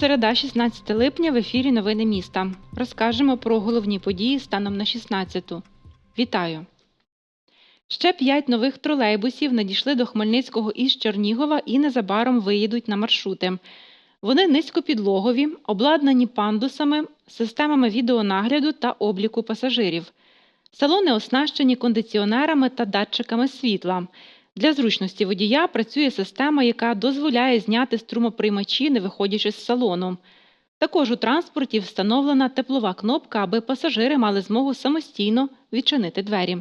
Середа, 16 липня в ефірі Новини міста. Розкажемо про головні події станом на 16-ту. Вітаю! Ще п'ять нових тролейбусів надійшли до Хмельницького із Чернігова і незабаром виїдуть на маршрути. Вони низькопідлогові, обладнані пандусами, системами відеонагляду та обліку пасажирів. Салони оснащені кондиціонерами та датчиками світла. Для зручності водія працює система, яка дозволяє зняти струмоприймачі, не виходячи з салону. Також у транспорті встановлена теплова кнопка, аби пасажири мали змогу самостійно відчинити двері.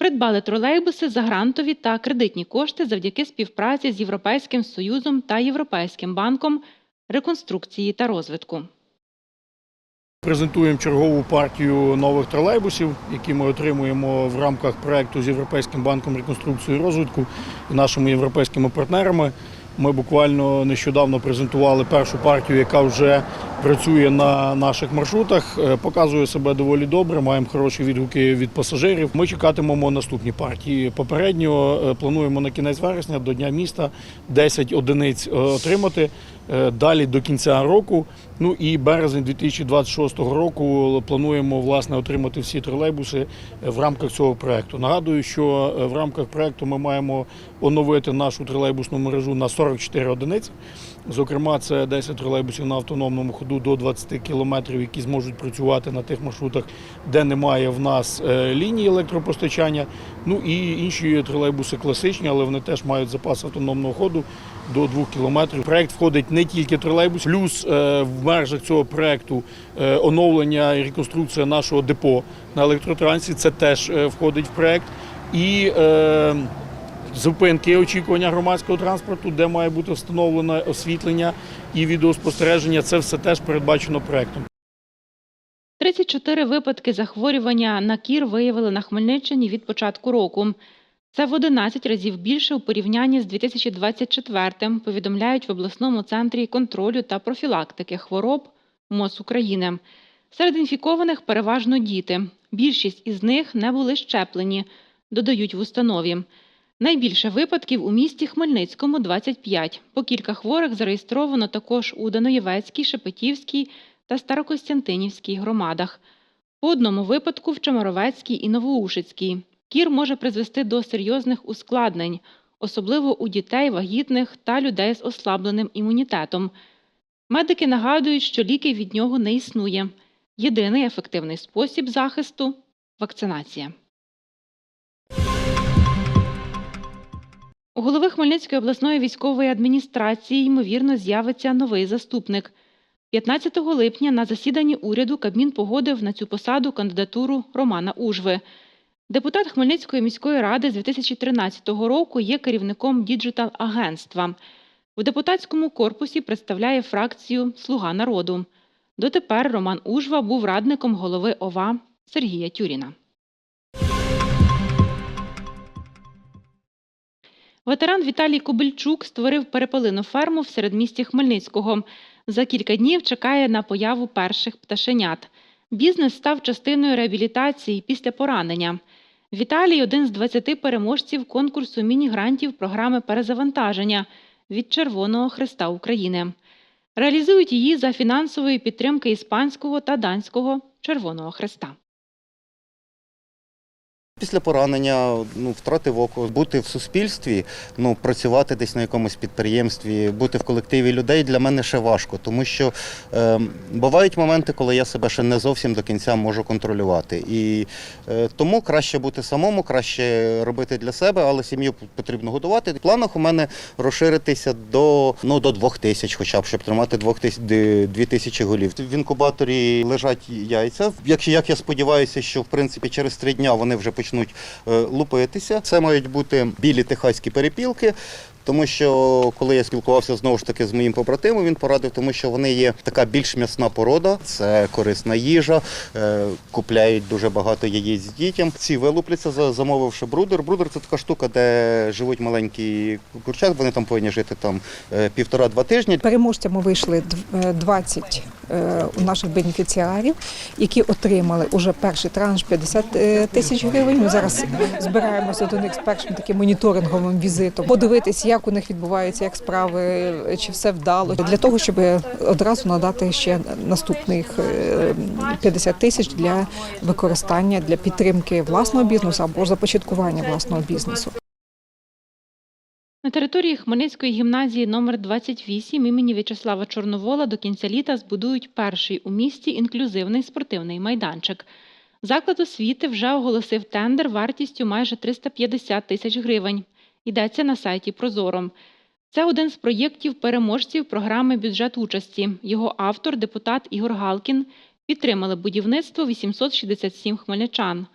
Придбали тролейбуси за грантові та кредитні кошти завдяки співпраці з Європейським Союзом та Європейським банком реконструкції та розвитку. Презентуємо чергову партію нових тролейбусів, які ми отримуємо в рамках проекту з Європейським банком реконструкції і розвитку і нашими європейськими партнерами. Ми буквально нещодавно презентували першу партію, яка вже працює на наших маршрутах, е, показує себе доволі добре. Маємо хороші відгуки від пасажирів. Ми чекатимемо наступні партії. Попередньо е, плануємо на кінець вересня до Дня міста 10 одиниць е, отримати. Е, Далі до кінця року. Ну і березень 2026 року плануємо власне отримати всі тролейбуси е, в рамках цього проекту. Нагадую, що е, в рамках проекту ми маємо оновити нашу тролейбусну мережу на 44 одиниці. Зокрема, це 10 тролейбусів на автономному ходу до 20 кілометрів, які зможуть працювати на тих маршрутах, де немає в нас лінії електропостачання. Ну і інші тролейбуси класичні, але вони теж мають запас автономного ходу до 2 кілометрів. Проект входить не тільки тролейбус, плюс е, в межах цього проекту е, оновлення і реконструкція нашого депо на електротрансі. Це теж е, входить в проект. І зупинки очікування громадського транспорту, де має бути встановлене освітлення і відеоспостереження. Це все теж передбачено проектом. 34 випадки захворювання на кір виявили на Хмельниччині від початку року. Це в 11 разів більше у порівнянні з 2024-м, повідомляють в обласному центрі контролю та профілактики хвороб МОЗ України. Серед інфікованих переважно діти. Більшість із них не були щеплені, додають в установі. Найбільше випадків у місті Хмельницькому 25. По кілька хворих зареєстровано також у Даноєвецькій, Шепетівській та Старокостянтинівській громадах. По одному випадку в Чемеровецькій і Новоушицькій. Кір може призвести до серйозних ускладнень, особливо у дітей, вагітних та людей з ослабленим імунітетом. Медики нагадують, що ліків від нього не існує. Єдиний ефективний спосіб захисту вакцинація. У голови Хмельницької обласної військової адміністрації ймовірно з'явиться новий заступник. 15 липня на засіданні уряду Кабмін погодив на цю посаду кандидатуру Романа Ужви. Депутат Хмельницької міської ради з 2013 року є керівником діджитал-агентства. У депутатському корпусі представляє фракцію Слуга народу. Дотепер Роман Ужва був радником голови ОВА Сергія Тюріна. Ветеран Віталій Кобильчук створив перепелину ферму в середмісті Хмельницького. За кілька днів чекає на появу перших пташенят. Бізнес став частиною реабілітації після поранення. Віталій один з 20 переможців конкурсу міні-грантів програми перезавантаження від Червоного Христа України. Реалізують її за фінансової підтримки іспанського та данського Червоного Христа. Після поранення ну, втратив око, бути в суспільстві, ну, працювати десь на якомусь підприємстві, бути в колективі людей для мене ще важко, тому що е, бувають моменти, коли я себе ще не зовсім до кінця можу контролювати. І е, тому краще бути самому, краще робити для себе, але сім'ю потрібно годувати. В планах у мене розширитися до, ну, до двох тисяч, хоча б, щоб тримати двох тисяч, дві тисячі голів. В інкубаторі лежать яйця. Як, як я сподіваюся, що в принципі через три дня вони вже почнуть е, лупитися. Це мають бути білі техаські перепілки. Тому що коли я спілкувався знову ж таки з моїм побратимом, він порадив, тому що вони є така більш м'ясна порода, це корисна їжа, е, купляють дуже багато яєць дітям. Ці вилупляться, замовивши брудер. Брудер це така штука, де живуть маленькі курчат, вони там повинні жити там е, півтора-два тижні. Переможцями вийшли дв- е, 20 е, у наших бенефіціарів, які отримали уже перший транш 50 е, тисяч гривень. Ми зараз збираємося до них з першим таким моніторинговим візитом, подивитись, як у них відбуваються, як справи, е, чи все вдало, для того, щоб одразу надати ще наступних е, 50 тисяч для використання для підтримки власного бізнесу або започаткування власного бізнесу. На території Хмельницької гімназії номер 28 імені В'ячеслава Чорновола до кінця літа збудують перший у місті інклюзивний спортивний майданчик. Заклад освіти вже оголосив тендер вартістю майже 350 тисяч гривень. Йдеться на сайті Прозоро. Це один з проєктів переможців програми бюджет участі. Його автор, депутат Ігор Галкін, підтримали будівництво 867 хмельничан.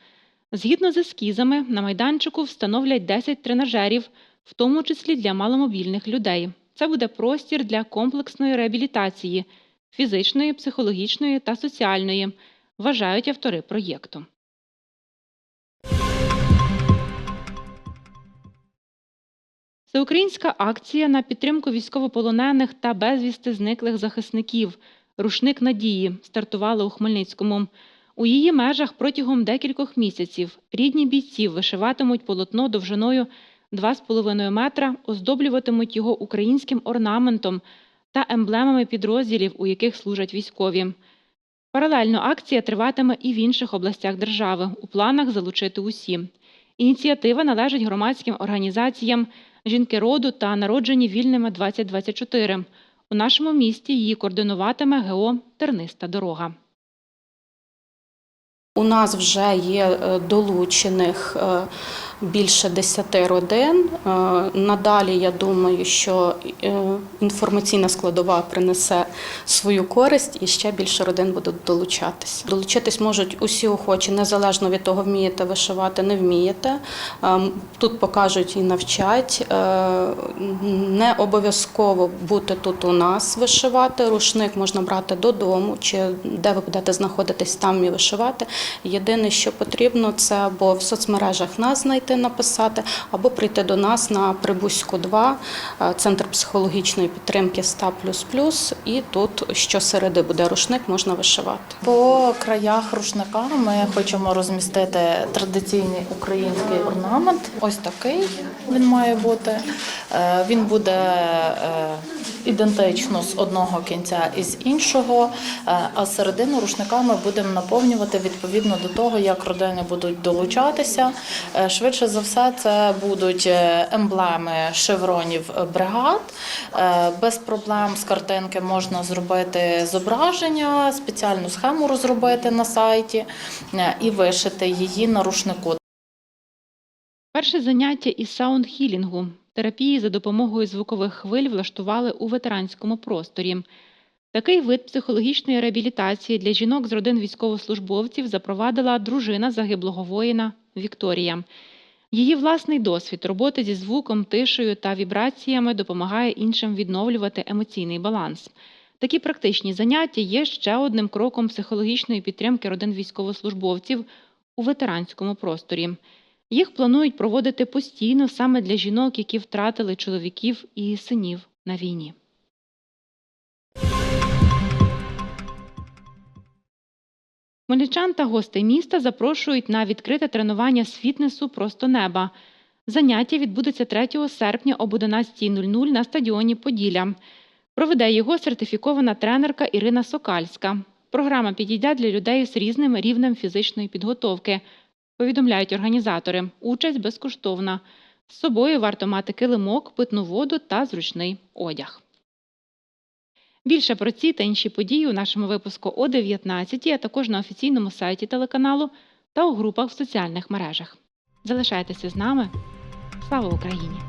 Згідно з ескізами, на майданчику встановлять 10 тренажерів, в тому числі для маломобільних людей. Це буде простір для комплексної реабілітації фізичної, психологічної та соціальної, вважають автори проєкту. Всеукраїнська акція на підтримку військовополонених та безвісти зниклих захисників Рушник надії стартувала у Хмельницькому. У її межах протягом декількох місяців рідні бійців вишиватимуть полотно довжиною 2,5 метра, оздоблюватимуть його українським орнаментом та емблемами підрозділів, у яких служать військові. Паралельно акція триватиме і в інших областях держави. У планах залучити усі. Ініціатива належить громадським організаціям Жінки роду та народжені вільними 2024. У нашому місті її координуватиме ГО Терниста дорога. У нас вже є е, долучених е, більше 10 родин. Е, Надалі я думаю, що е, інформаційна складова принесе свою користь і ще більше родин будуть долучатись. Долучитись можуть усі охочі, незалежно від того, вмієте вишивати, не вмієте. Е, Тут покажуть і навчать. Не обов'язково бути тут у нас вишивати. Рушник можна брати додому, чи де ви будете знаходитись там і вишивати. Єдине, що потрібно, це або в соцмережах нас знайти, написати, або прийти до нас на Прибузьку 2, е, центр психологічної підтримки СТА++, і тут щосереди буде рушник, можна вишивати. По краях рушника ми хочемо розмістити традиційний український орнамент. Ось такий він має бути. Е, Він буде е, ідентично з одного кінця і з іншого, е, а середину рушника ми будемо наповнювати відповідно до того, як родини будуть долучатися. Е, Швидше за все, це будуть е, емблеми шевронів бригад. Без проблем з картинки можна зробити зображення, спеціальну схему розробити на сайті і вишити її на рушнику. Перше заняття із саундхілінгу терапії за допомогою звукових хвиль влаштували у ветеранському просторі. Такий вид психологічної реабілітації для жінок з родин військовослужбовців запровадила дружина загиблого воїна Вікторія. Її власний досвід роботи зі звуком, тишею та вібраціями допомагає іншим відновлювати емоційний баланс. Такі практичні заняття є ще одним кроком психологічної підтримки родин військовослужбовців у ветеранському просторі. Їх планують проводити постійно саме для жінок, які втратили чоловіків і синів на війні. Хмельничан та гостей міста запрошують на відкрите тренування з фітнесу Просто неба. Заняття відбудеться 3 серпня об 11.00 на стадіоні Поділля. Проведе його сертифікована тренерка Ірина Сокальська. Програма підійде для людей з різним рівнем фізичної підготовки. Повідомляють організатори, участь безкоштовна. З собою варто мати килимок, питну воду та зручний одяг. Більше про ці та інші події у нашому випуску о 19, а також на офіційному сайті телеканалу та у групах в соціальних мережах. Залишайтеся з нами. Слава Україні!